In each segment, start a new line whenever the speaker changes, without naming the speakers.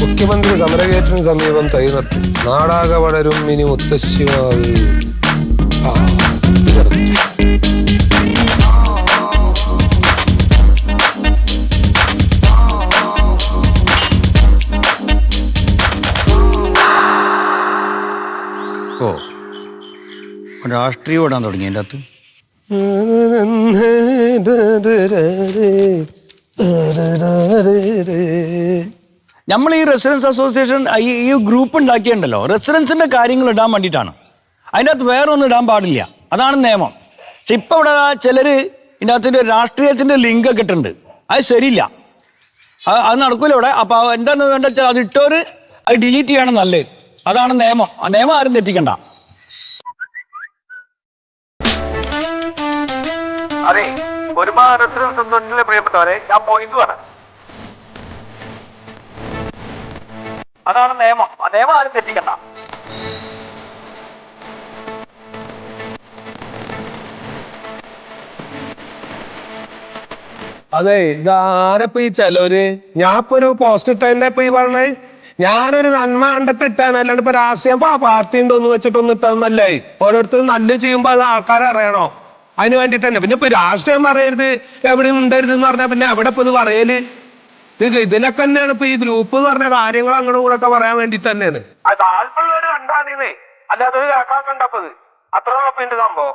മുഖ്യമന്ത്രി സമരകേറ്റിന് സമീപം തൈ നട്ടു നാടാകെ വളരും ഇനി മുത്തശ്ശിമാവ്
രാഷ്ട്രീയം ഓടാൻ തുടങ്ങി അതിന്റെ അകത്ത്. നമ്മൾ ഈ റെസിഡൻസ് അസോസിയേഷൻ ഈ ഈ ഗ്രൂപ്പ് ഉണ്ടാക്കിയിട്ടുണ്ടല്ലോ. റെസിഡൻസിന്റെ കാര്യങ്ങൾ ഇടാൻ വേണ്ടിയിട്ടാണ്. അതിന്റെ അകത്ത് വേറെ ഒന്നും ഇടാൻ പാടില്ല. അതാണ് നിയമം. പക്ഷെ ഇപ്പൊ ഇവിടെ ചിലർ ഇതിന്റെ അകത്തിന്റെ രാഷ്ട്രീയത്തിന്റെ ലിങ്ക് ഒക്കെ ഇട്ടുണ്ട് അത് ശരിയില്ല. അത് നടക്കൂല ഇവിടെ. അപ്പൊ എന്താണെന്ന് വേണ്ട അത് ഇട്ടവർ അത് ഡിലീറ്റ് ചെയ്യണം നല്ലത്. അതാണ് നിയമം. ആ നിയമം ആരും തെറ്റിക്കണ്ട.
അതെ ഒരുപാട് റെസിഡൻസ് ഒന്നുമില്ല പ്രിയപ്പെട്ടവരെ ഞാൻ പോയിന്റ് ആണ് അതാണ് നിയമം. നിയമം ആരും തെറ്റിക്കണ്ട.
അതെ ഇതാരപ്പ ഈ ചെലവര് ഞാൻ ഇപ്പൊ ഒരു പോസ്റ്റ് ഇട്ടതിന്റെ ഇപ്പൊ ഈ പറഞ്ഞേ. ഞാനൊരു നന്മ കണ്ടിട്ട് ഇട്ടാണ് അല്ലാണ്ട് ഇപ്പൊ രാഷ്ട്രീയം പാർട്ടി ഉണ്ടോന്ന് വെച്ചിട്ടൊന്നും ഇട്ടതെന്നല്ലേ? ഓരോരുത്തർ നല്ല ചെയ്യുമ്പോ അത് ആൾക്കാരെ അറിയണോ? അതിന് വേണ്ടിട്ട് തന്നെ പിന്നെ ഇപ്പൊ രാഷ്ട്രീയം പറയരുത് എവിടെയും ഉണ്ടായിരുന്നു എന്ന് പറഞ്ഞാൽ പിന്നെ എവിടെ ഇപ്പൊ ഇത് പറയൽ. ഇത് ഇതിനൊക്കെ തന്നെയാണ് ഇപ്പൊ ഈ ഗ്രൂപ്പ് എന്ന് പറഞ്ഞ കാര്യങ്ങൾ അങ്ങോട്ടും കൂടെ ഒക്കെ പറയാൻ വേണ്ടി തന്നെയാണ്.
അത് താല്പര്യമുള്ളവര് കണ്ടാന്നേ അല്ലാതെ ഒരു കാക്കാൻ കണ്ടപ്പത്. അത്ര ഉറപ്പിന്റെ സംഭവം.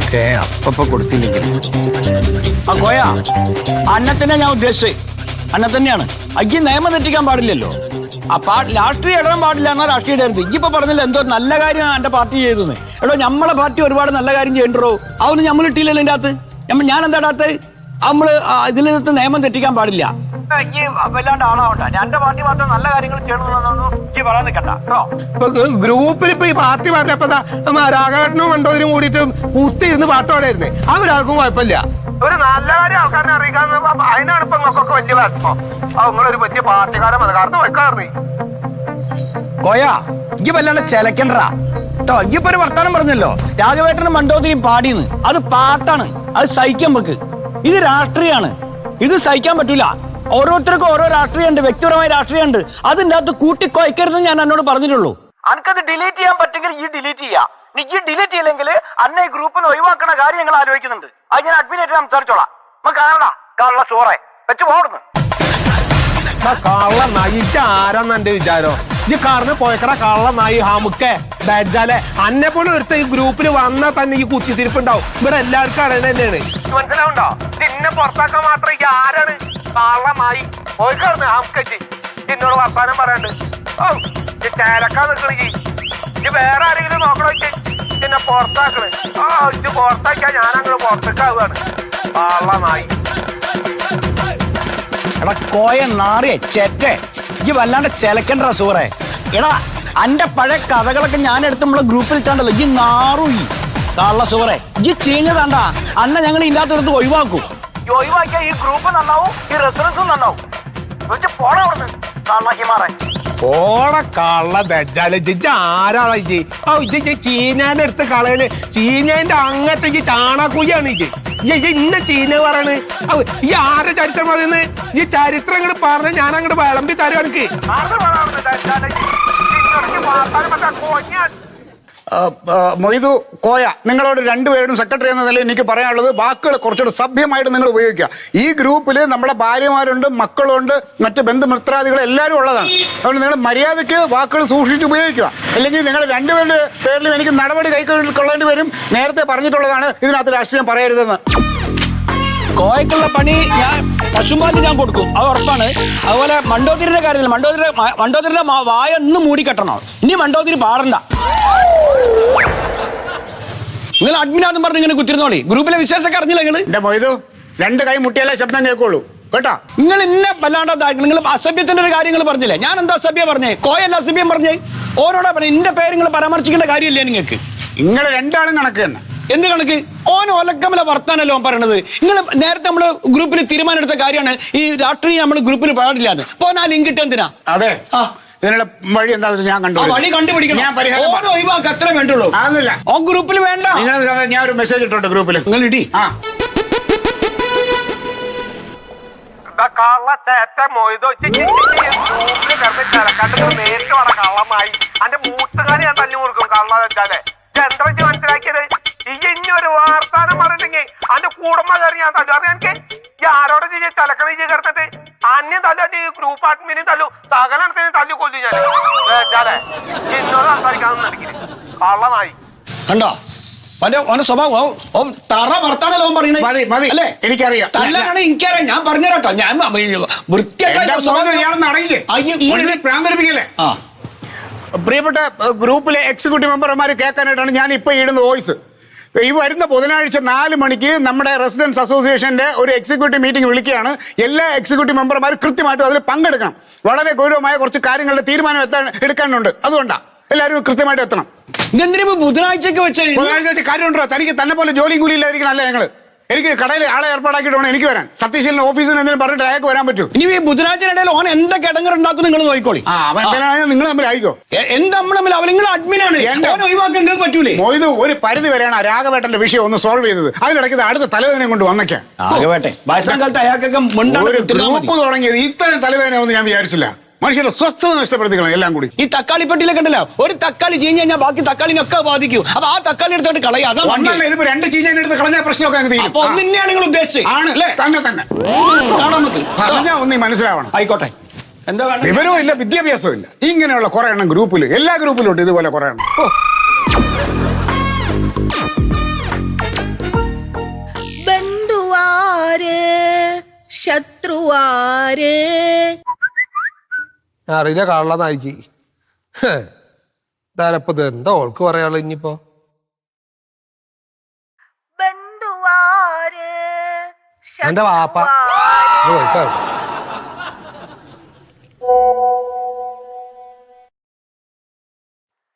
ഒക്കെ അപ്പപ്പൊ കൊടുത്തില്ലെങ്കിൽ ആ കോയ അന്നത്തിനെ ഞാൻ ഉദ്ദേശിച്ചത്. അന്നത്തന്നെയാണ്. അയ്യ നിയമം തെറ്റിക്കാൻ പാടില്ലല്ലോ. ആ പാ രാഷ്ട്രീയം ഇടാൻ പാടില്ല എന്നാ രാഷ്ട്രീയം ഇടരുത് ഇപ്പൊ പറഞ്ഞില്ല എന്തോ നല്ല കാര്യം എന്റെ പാർട്ടി ചെയ്തെന്ന്. എടോ നമ്മളെ പാർട്ടി ഒരുപാട് നല്ല കാര്യം ചെയ്യണ്ടോ അതൊന്നും നമ്മൾ ഇട്ടില്ലല്ലോ എന്റെ അകത്ത്. ഞാൻ എന്താ ഇടാത്ത? നമ്മൾ ഇതിൽ നിന്ന് നിയമം തെറ്റിക്കാൻ പാടില്ല.
ഈ വല്ലാണ്ട് ആളാവണ്ട. എന്റെ പാർട്ടി മാത്രം നല്ല കാര്യങ്ങൾ ചെയ്യണമെന്നൊന്നും ഈ പറയാൻ നിൽക്കണ്ട. കേട്ടോ?
ഗ്രൂപ്പിൽ ഇപ്പൊ ഈ പാർട്ടി പറഞ്ഞപ്പോ രാഘവേട്ടനും മണ്ടോതിനും കൂടിയിട്ട് കുത്തിയിരുന്ന് പാട്ടോടായിരുന്നേ ആ ഒരാൾക്കും കുഴപ്പമില്ല.
ഒരു നല്ല കാര്യം ആൾക്കാരെ അറിയിക്കാന്ന് അപ്പൊ അതിനാണ് ഇപ്പൊ നിങ്ങൾക്കൊക്കെ വലിയ വിഷമം. ആ നിങ്ങളൊരു വലിയ പാർട്ടിക്കാരെ മതി. വെക്കാറി
കൊയ ഈ വല്ലാണ്ട് ചെലക്കണ്ടാ കേട്ടോ ഇജ്ജിപ്പോ ഒരു വർത്താനം പറഞ്ഞല്ലോ. രാഘവേട്ടനും മണ്ടോതിരിയും പാടിയെന്ന് അത് പാട്ടാണ്. അത് സഹിക്കാൻ വെക്ക് ഇത് രാഷ്ട്രീയാണ്. ഇത് സഹിക്കാൻ പറ്റൂല. ഓരോരുത്തർക്കും ഓരോ രാഷ്ട്രീയമുണ്ട് വ്യക്തിപരമായ രാഷ്ട്രീയമുണ്ട്. അതിന്റെ അകത്ത് കൂട്ടിക്കൊയക്കരുതെന്ന് ഞാൻ എന്നോട് പറഞ്ഞിട്ടുള്ളൂ.
അനക്കത് ഡിലീറ്റ് ചെയ്യാൻ പറ്റുമെങ്കിൽ ഈ ഡിലീറ്റ് ചെയ്യാം. നീ ഈ ഡിലീറ്റ് ചെയ്യില്ലെങ്കിൽ അന്നെ ഈ ഗ്രൂപ്പിൽ ഒഴിവാക്കണ കാര്യം ഞങ്ങൾ ആലോചിക്കുന്നുണ്ട്. അത് ഞാൻ അഡ്മിനായിട്ട് സംസാരിച്ചോളാം. നമുക്ക് കാണണ്ട കള്ള ചോറെ. വെച്ച് പോടുന്നു.
കള്ള നയിച്ച ആരാന്ന് എന്റെ വിചാരം? ഈ കാറിന് പോയക്കട കള്ള നായി ഹാമുക്കെ. ബെജാലെ. അന്നെ പോലെ ഒരുത്ത ഈ ഗ്രൂപ്പിൽ വന്നാൽ തന്നെ ഈ കുത്തിത്തിരിപ്പുണ്ടാവും. ഇവിടെ എല്ലാവർക്കും അറിയണ തന്നെയാണ്.
മനസ്സിലാവുണ്ടോ? നിന്നെ പുറത്താക്കാൻ മാത്രം ആരാണ് കള്ളമായി പോയിക്കാർന്ന് ആംക്കച്ച് എന്നോട് വർത്താനം പറയാണ്ട്. ഓ ഈ ചേലക്കാൻ നിൽക്കണെങ്കിൽ ഇത് വേറെ ആരെങ്കിലും നോക്കണോ? എന്നെ പുറത്താക്കണ്. ആ ഇത് പുറത്താക്കിയാ ഞാനങ്ങനെ പുറത്തേക്കാവുകയാണ്. കള്ളമായി
എടാ കോയ നാറിയ ചെറ്റേ. ഇജ്ജ് വല്ലാണ്ട് ചെലക്കണ്ട സൂറേ. എടാ അന്റെ പഴയ കഥകളൊക്കെ ഞാൻ എടുത്ത് നമ്മളെ ഗ്രൂപ്പിൽ ഇട്ടാണ്ടല്ലോ ഇജ്ജ് നാറു ഈ കള്ള സൂറേ. ഇജ്ജ് ചീഞ്ഞതാണ്ട. അന്ന ഞങ്ങൾ ഇല്ലാത്തടത്ത് ഒഴിവാക്കും.
ഈ ഒഴിവാക്കിയ ഈ ഗ്രൂപ്പ് നന്നാവും ഈ റെസിഡൻസും നന്നാവും.
ഓട കള്ള ബെജാലെ. ജിജ ആരാളാ ഓ ഇജി ചീഞ്ഞാന്റെ അടുത്ത് കളയൽ. ചീഞ്ഞാന്റെ അങ്ങത്തേക്ക് ചാണാക്കുയ്യാണ് ഇജി ഇജി ഇന്ന ചീന പറയണ് ഈ ആരുടെ ചരിത്രം പറയുന്നത്? ഈ ചരിത്രം അങ്ങോട്ട് പറഞ്ഞ് ഞാൻ അങ്ങോട്ട് വിളമ്പി തരും എനിക്ക്.
മൊയ്തു കോയ നിങ്ങളോട് രണ്ടുപേരും സെക്രട്ടറി എന്ന നിലയിൽ എനിക്ക് പറയാനുള്ളത് വാക്കുകൾ കുറച്ചുകൂടെ സഭ്യമായിട്ട് നിങ്ങൾ ഉപയോഗിക്കുക. ഈ ഗ്രൂപ്പിൽ നമ്മുടെ ഭാര്യമാരുണ്ട് മക്കളുണ്ട് മറ്റ് ബന്ധുമിത്രാദികൾ എല്ലാവരും ഉള്ളതാണ്. അതുകൊണ്ട് നിങ്ങൾ മര്യാദയ്ക്ക് വാക്കുകൾ സൂക്ഷിച്ച് ഉപയോഗിക്കുക. അല്ലെങ്കിൽ നിങ്ങൾ രണ്ടുപേരുടെ പേരിലും എനിക്ക് നടപടി കൈക്കൊള്ളേണ്ടി വരും. നേരത്തെ പറഞ്ഞിട്ടുള്ളതാണ് ഇതിനകത്ത് രാഷ്ട്രീയം പറയരുതെന്ന്.
കോയക്കുള്ള പണി ഞാൻ പശുമ്പാൽ ഞാൻ കൊടുക്കും. അത് ഉറപ്പാണ്. അതുപോലെ മണ്ടോതിരിയുടെ കാര്യത്തിൽ മണ്ടോതിരി മണ്ടോതിരിയുടെ വായ ഒന്ന് മൂടി കെട്ടണം. ഇനി മണ്ടോതിരി പാടണ്ട. നിങ്ങൾ അഡ്മിനാന്നും പറഞ്ഞ് ഇങ്ങനെ കുത്തിരുന്നോളി. ഗ്രൂപ്പിലെ വിശേഷമൊക്കെ അറിഞ്ഞില്ല നിങ്ങൾ?
എന്റെ മൊയ്തു രണ്ട് കൈ മുട്ടിയാലേ ശബ്ദം കേൾക്കുള്ളൂ. കേട്ടാ?
നിങ്ങൾ ഇന്നെ വല്ലാണ്ട് നിങ്ങൾ അസഭ്യത്തിന്റെ ഒരു കാര്യങ്ങൾ പറഞ്ഞില്ലേ? ഞാൻ എന്താ അസഭ്യം പറഞ്ഞേ? കോയല്ല അസഭ്യം പറഞ്ഞേ? ഓരോടാ പറഞ്ഞു ഇന്റെ പേര് നിങ്ങൾ പരാമർശിക്കേണ്ട കാര്യമില്ലേ നിങ്ങൾക്ക്?
നിങ്ങൾ രണ്ടാളും കണക്ക് തന്നെ.
എന്ത് കണക്ക്? ഓൻ ഒലക്കമല വർത്താനല്ലോ പറയണത്? നിങ്ങൾ നേരത്തെ നമ്മൾ ഗ്രൂപ്പിൽ തീരുമാനം എടുത്ത കാര്യമാണ് ഈ രാഷ്ട്രീയം നമ്മൾ ഗ്രൂപ്പിൽ പാടില്ലാന്ന്. അപ്പൊ ആ ലിങ്ക് ഇട്ട് എന്തിനാ?
അതെ.
ആ.
ഇതിനുള്ള വഴി എന്താ ഞാൻ
വഴി കണ്ടുപിടിക്കണം.
ഞാൻ പരിഹാരം
ഓരോ ഒഴിവാക്ക് അത്ര വേണ്ടുള്ളൂ.
ആകുന്നില്ല
ആ ഗ്രൂപ്പിൽ വേണ്ട.
നിങ്ങൾ ഞാൻ ഒരു മെസ്സേജ് ഇട്ടുണ്ട് ഗ്രൂപ്പിൽ
നിങ്ങൾ ഇടി
ആ.
ഇതാ കള്ള ചേറ്റ മൊയ്തോ കിടന്ന് കിടക്കാണ്ട് നേരിട്ട് വേണം കള്ളമായി. അന്റെ മൂട്ടുകാരി ഞാൻ തല്ലി കൊടുക്കും കള്ള വെച്ചാലേ എന്താ വാർത്താനം പറഞ്ഞിട്ടെങ്കിൽ അന്റെ കുടുംബം കയറി ഞാൻ തല്ലു. അറിയാൻ എനിക്ക് ആരോടെ ചെയ്യ? തലക്കണ ചെയ്ത് കിടത്തിട്ട് അന്യം തല്ലു അന്റെ ഗ്രൂപ്പ് അഡ്മിനും തല്ലു. സകലത്തിനും തല്ലു കൊല്ലു ഞാൻ. വെച്ചാലേ എന്നോട് സംസാരിക്കാന്ന് നടക്കില്ല. കള്ളമായി
കണ്ടോ? അവന്റെ സ്വഭാവം തറ വർത്താനല്ലോ പറയണേ?
എനിക്കറിയാം.
ഞാൻ പറഞ്ഞുതരാട്ടോ ഞാൻ
പ്രിയപ്പെട്ട ഗ്രൂപ്പിലെ എക്സിക്യൂട്ടീവ് മെമ്പർമാർ കേൾക്കാനായിട്ടാണ് ഞാൻ ഇപ്പൊ ഇടുന്ന വോയിസ് ഈ വരുന്ന ബുധനാഴ്ച നാല് മണിക്ക് നമ്മുടെ റെസിഡൻസ് അസോസിയേഷന്റെ ഒരു എക്സിക്യൂട്ടീവ് മീറ്റിംഗ് വിളിക്കുകയാണ്. എല്ലാ എക്സിക്യൂട്ടീവ് മെമ്പർമാരും കൃത്യമായിട്ടും അതിൽ പങ്കെടുക്കണം. വളരെ ഗൗരവമായ കുറച്ച് കാര്യങ്ങളുടെ തീരുമാനം എത്താൻ എടുക്കാനുണ്ട്. അതുകൊണ്ടാണ് എല്ലാവരും കൃത്യമായിട്ട് എത്തണം.
ബുധനാഴ്ചക്ക് വെച്ച
ബുധനാഴ്ച വെച്ച് കാര്യമുണ്ടോ? തനിക്ക് തന്നെ പോലെ ജോലിയും കൂലി അല്ലേ ഞങ്ങൾ എനിക്ക് കടയിൽ ആളെ ഏർപ്പാടാക്കിയിട്ട് വേണം എനിക്ക് വരാൻ. സത്യശീലൻ ഓഫീസിൽ നിന്ന് എന്തെങ്കിലും പറഞ്ഞിട്ട് അയാൾക്ക് വരാൻ പറ്റൂ.
ഇനി ഈ ബുധനാഴ്ചയിടയിൽ ഓൻ എന്തൊക്കെ ഇടങ്ങർ ഉണ്ടാക്കും നിങ്ങൾ നോക്കിക്കോളി.
ആ അവൻ നിങ്ങൾ തമ്മിൽ ആയിക്കോ.
എന്താ നമ്മൾ തമ്മിൽ? അവ നിങ്ങൾ അഡ്മിനാണ് ഒഴിവാക്കാൻ നിങ്ങൾക്ക് പറ്റൂലേ.
മൊയ്ത് ഒരു പരിധി വരെയാണ് ആ രാഘവേട്ടന്റെ വിഷയം ഒന്ന് സോൾവ് ചെയ്തത്. അതിനിടയ്ക്ക് ഇത് അടുത്ത തലവേദന കൊണ്ട് വന്നേക്കാം.
രാഘവേട്ടെ വയസ്സാം കാലത്ത് അയാൾക്കൊക്കെ
ഒരു ഗ്രൂപ്പ് തുടങ്ങിയത് ഇത്തരം തലവേദന ഒന്നും ഞാൻ വിചാരിച്ചില്ല. മനുഷ്യരുടെ സ്വസ്ഥത നഷ്ടപ്പെടുത്തിക്കണം എല്ലാം കൂടി.
ഈ തക്കാളി പെട്ടിയിലെ കണ്ടില്ല? ഒരു തക്കാളി ചീഞ്ഞ് കഴിഞ്ഞാൽ ബാക്കി തക്കാളിനൊക്കെ ബാധിക്കും. അപ്പൊ ആ തക്കാളി എടുത്തോട്ട് കളയുക അതാ
ഒന്നല്ല ഇതിപ്പോ രണ്ട് ചീഞ്ഞ എടുത്ത് കളഞ്ഞ പ്രശ്നമൊക്കെ അങ്ങ് തീരും.
അപ്പൊ ഒന്നിനെയാണ് നിങ്ങൾ ഉദ്ദേശിച്ചത്.
ആണ്.
അല്ലേ?
തന്നെ തന്നെ.
കാണാൻ നമുക്ക്
പറഞ്ഞാ ഒന്നീ മനസ്സിലാവണം.
ആയിക്കോട്ടെ. എന്താ?
വിവരവും ഇല്ല വിദ്യാഭ്യാസവും ഇല്ല. ഇങ്ങനെയുള്ള കുറെ എണ്ണം ഗ്രൂപ്പിൽ എല്ലാ ഗ്രൂപ്പിലും ഉണ്ട് ഇതുപോലെ കുറെ എണ്ണം. ഓ,
ബന്ധുവാര് ശത്രുവാര്
അറിയില്ല കള്ള നായിക്ക് ഇതാരപ്പത് എന്താ ഓൾക്ക് പറയാനുള്ള ഇനിയിപ്പോ?
ബന്ധുവാര്
എന്റെ വാപ്പ.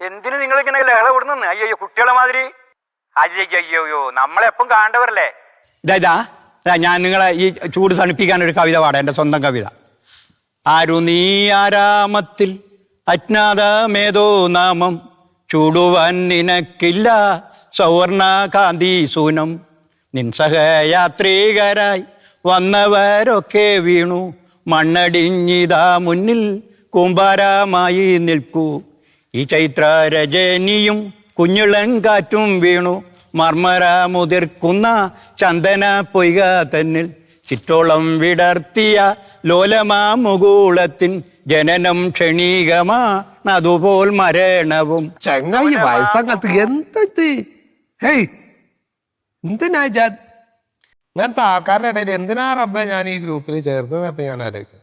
എന്തിനു നിങ്ങൾ ഇങ്ങനെ ലഹള വിടുന്നു അയ്യോ കുട്ടികളെ മാതിരി. അയ്യോ അയ്യോ നമ്മളെപ്പം കാണ്ടവരല്ലേ ഇതാ ഇതാ ഇതാ ഞാൻ നിങ്ങളെ ഈ ചൂട് തണുപ്പിക്കാൻ ഒരു കവിത പാടാം എന്റെ സ്വന്തം കവിത. ആരു നീ ആരാമത്തിൽ? അജ്ഞാതമേതോ നാമം ചൂടുവാൻ നിനക്കില്ല സൗവർണ കാന്തി സൂനം. നിൻ സഹയാത്രികരായി വന്നവരൊക്കെ വീണു. മണ്ണടിഞ്ഞിതാ മുന്നിൽ കൂമ്പാരമായി നിൽക്കൂ. ഈ ചൈത്ര രജനിയും കുഞ്ഞിളം കാറ്റും വീണു. മർമര മുതിർക്കുന്ന ചന്ദന പൊയ്ക തന്നിൽ. ചിറ്റോളം വിടർത്തിയ ലോലമാ മുകൂളത്തിൻ ജനനം ക്ഷണീകമാണ് അതുപോൽ മരണവും.
ചങ്ങായി വയസ്സാകത്ത് എന്തത് ഹേയ് എന്തിനാ ഞാൻ ഇങ്ങനത്തെ ആൾക്കാരുടെ ഇടയിൽ എന്തിനാ റബ്ബെ ഞാൻ ഈ ഗ്രൂപ്പിൽ ചേർന്നപ്പോ ഞാൻ ആലോചിക്കും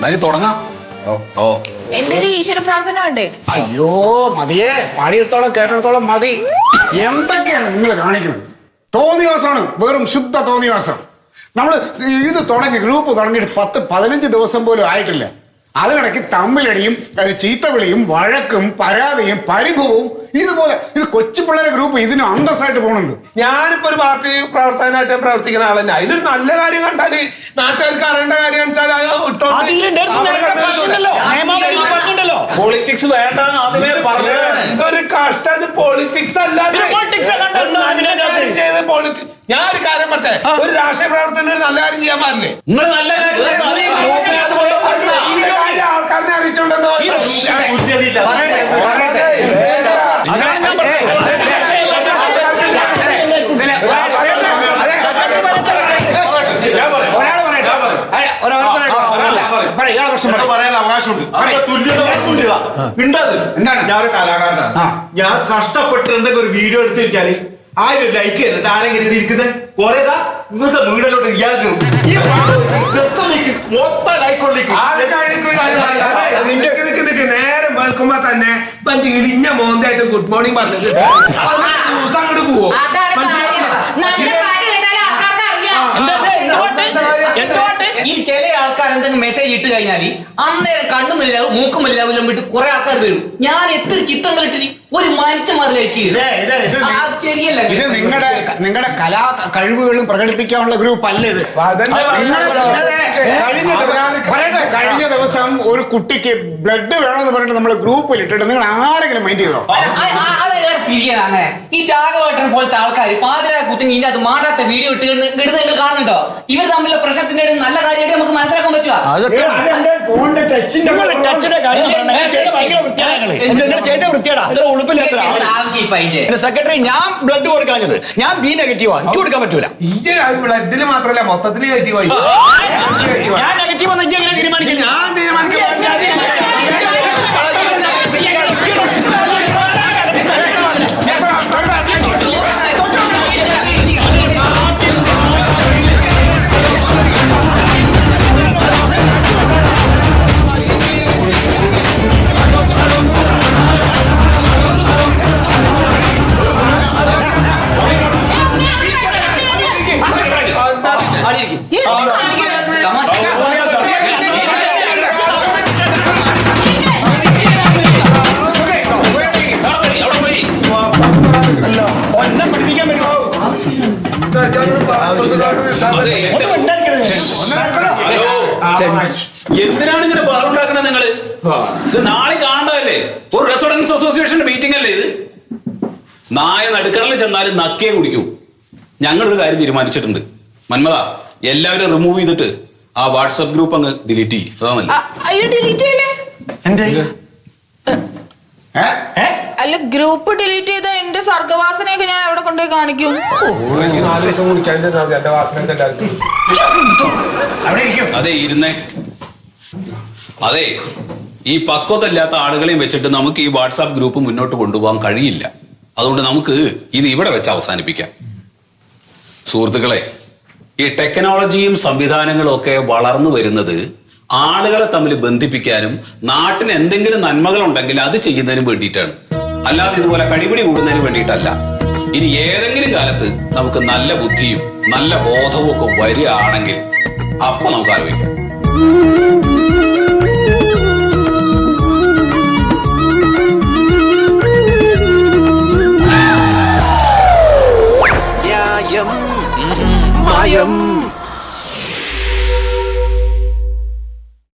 എന്നാലും തുടങ്ങാം. ഓ.
എന്റെ ഒരു ഈശ്വര പ്രാർത്ഥന ഉണ്ട്
അയ്യോ മതിയേ. പാടിയിടത്തോളം കേട്ടിടത്തോളം മതി. എന്തൊക്കെയാണ് നിങ്ങൾ കാണിക്കുന്നത്? തോന്നിവാസമാണ്. വെറും ശുദ്ധ തോന്നിവാസം. നമ്മൾ ഇത് തുടങ്ങി ഗ്രൂപ്പ് തുടങ്ങിയിട്ട് പത്ത് പതിനഞ്ച് ദിവസം പോലും ആയിട്ടില്ല. അതിനിടയ്ക്ക് തമ്മിലടിയും ചീത്തവിളിയും വഴക്കും പരാതിയും പരിഭവവും ഇതുപോലെ ഇത് കൊച്ചു പിള്ളേരെ ഗ്രൂപ്പ് ഇതിന് അന്തസ്സായിട്ട് പോകുന്നുണ്ട്
ഞാനിപ്പോ ഒരു പാർട്ടി പ്രവർത്തകനായിട്ട് പ്രവർത്തിക്കുന്ന ആൾ തന്നെ. അതിലൊരു നല്ല കാര്യം കണ്ടാൽ നാട്ടുകാർക്ക് അറിയേണ്ട കാര്യം വെച്ചാൽ
പൊളിറ്റിക്സ് വേണ്ട ആദ്യമേ പറഞ്ഞതാണ്.
എന്തൊരു കഷ്ടം. പൊളിറ്റിക്സ് അല്ലാതെ ഒരു ഞാൻ ഒരു കാര്യം പറ്റേ ഒരു രാഷ്ട്രീയ പ്രവർത്തനം ഒരു നല്ല കാര്യം ചെയ്യാൻ പാടില്ലേ?
നിങ്ങൾ നല്ല കാര്യം
എന്താണ്?
ഞാൻ ഒരു കലാകാരനാണ് ഞാൻ കഷ്ടപ്പെട്ട് എന്തെങ്കിലും ഒരു വീഡിയോ എടുത്തിരിക്കാൽ ആരും ലൈക്ക് ചെയ്തിട്ട് ആരെങ്കിലും ഇരിക്കുന്നത് കൊറേതാ ഇന്നത്തെ വീടിലോട്ട് ഇയാൾക്ക്. മൊത്തം ലൈക്കൊണ്ടിരിക്കും
നേരെ വെളുക്കുമ്പോ തന്നെ ഇപ്പൊ ഇടിഞ്ഞ മോന്തായിട്ട് ഗുഡ് മോർണിംഗ് പറഞ്ഞിട്ട് ദിവസം അങ്ങോട്ട് പോവോ?
അതാണ്? കാര്യം. നല്ല പാട്ട് കേട്ടാൽ ആൾക്കാർക്ക് അറിയാം?
ഈ ചില ആൾക്കാർ എന്തെങ്കിലും മെസ്സേജ് ഇട്ട് കഴിഞ്ഞാൽ അന്നേരം കണ്ണും മല്ലാവും മൂക്കും മല്ലാവും വിട്ട് കുറെ ആൾക്കാർ വരും. ഞാൻ എത്ര ചിത്രങ്ങൾ ഇട്ടിട്ട് ഒരു മനുഷ്യന്മാരിലേക്ക്
ഇത് ഇത് ഇത് നി-
അത്
ഇത് നിങ്ങളുടെ നിങ്ങളുടെ കലാ കഴിവുകളും പ്രകടിപ്പിക്കാനുള്ള ഗ്രൂപ്പ് അല്ല ഇത് കഴിഞ്ഞ ദിവസം പറയട്ടെ കഴിഞ്ഞ ദിവസം ഒരു കുട്ടിക്ക് ബ്ലഡ് വേണമെന്ന് പറഞ്ഞിട്ട് നമ്മൾ ഗ്രൂപ്പിൽ ഇട്ടിട്ട് നിങ്ങൾ ആരെങ്കിലും മൈൻഡ് ചെയ്തോ?
തിരികെ ഈ രാഘവേട്ടൻ പോലത്തെ ആൾക്കാർ പാതിരാ കുത്തിന് ഇതിന്റെ അത് മാറാത്ത വീഡിയോ ഇട്ട് ഇടുന്ന നിങ്ങൾ കാണുന്നുണ്ടോ? ഇവർ തമ്മിലുള്ള പ്രശ്നത്തിന്റെ ഇടയിൽ നല്ല കാര്യമായിട്ട് നമുക്ക് മനസ്സിലാക്കാൻ പറ്റുക
ഫോണിന്റെ ടച്ചിന്റെ
കാര്യം ചെയ്ത വൃത്തിയാടാ. അത്ര ഉളുപ്പില്ലാത്ത സെക്രട്ടറി ഞാൻ ബ്ലഡ് കൊടുക്കാഞ്ഞത് ഞാൻ ബി നെഗറ്റീവാ എനിക്ക് കൊടുക്കാൻ പറ്റൂല.
ബ്ലഡിൽ മാത്രമല്ല മൊത്തത്തിൽ നെഗറ്റീവ്
ഞാൻ നെഗറ്റീവ് എന്ന് വെച്ചാൽ തീരുമാനിക്കില്ല
ഞാൻ
എന്തിനാണ് ഇങ്ങനെ ബഹളുണ്ടാക്കണത് നിങ്ങൾ? ഇത് നാളെ കാണണ്ടതല്ലേ ഒരു റെസിഡൻസ് അസോസിയേഷൻ മീറ്റിംഗ് അല്ലേ ഇത്? നായ നടുക്കടലിൽ ചെന്നാലും നക്കിയെ കുടിക്കൂ. ഞങ്ങളൊരു കാര്യം തീരുമാനിച്ചിട്ടുണ്ട്. മന്മത എല്ലാവരും റിമൂവ് ചെയ്തിട്ട് ആ വാട്സപ്പ് ഗ്രൂപ്പ് അങ്ങ് ഡിലീറ്റ് ചെയ്യും. അതാണല്ലേ
അല്ല ഗ്രൂപ്പ് ഡിലീറ്റ് ചെയ്ത എന്റെ സർഗവാസനയൊക്കെ ഞാൻ എവിടെ കൊണ്ടുപോയി കാണിക്കും
നാല് ദിവസം കുടിക്കാൻ എന്റെ വാസനയൊക്കെ എല്ലാവർക്കും
അവിടെ ഇരിക്കും
അതെ ഇരുന്നേ. അതെ ഈ പക്വതല്ലാത്ത ആളുകളെയും വെച്ചിട്ട് നമുക്ക് ഈ വാട്സാപ്പ് ഗ്രൂപ്പ് മുന്നോട്ട് കൊണ്ടുപോകാൻ കഴിയില്ല. അതുകൊണ്ട് നമുക്ക് ഇത് ഇവിടെ വെച്ച് അവസാനിപ്പിക്കാം. സുഹൃത്തുക്കളെ ഈ ടെക്നോളജിയും സംവിധാനങ്ങളും ഒക്കെ വളർന്നു വരുന്നത് ആളുകളെ തമ്മിൽ ബന്ധിപ്പിക്കാനും നാട്ടിന് എന്തെങ്കിലും നന്മകൾ ഉണ്ടെങ്കിൽ അത് ചെയ്യുന്നതിനും വേണ്ടിയിട്ടാണ്. അല്ലാതെ ഇതുപോലെ കഴിപിടി കൂടുന്നതിന് വേണ്ടിയിട്ടല്ല. ഇനി ഏതെങ്കിലും കാലത്ത് നമുക്ക് നല്ല ബുദ്ധിയും നല്ല ബോധവും ഒക്കെ വരികയാണെങ്കിൽ അപ്പൊ നമുക്ക് ആലോചിക്കാം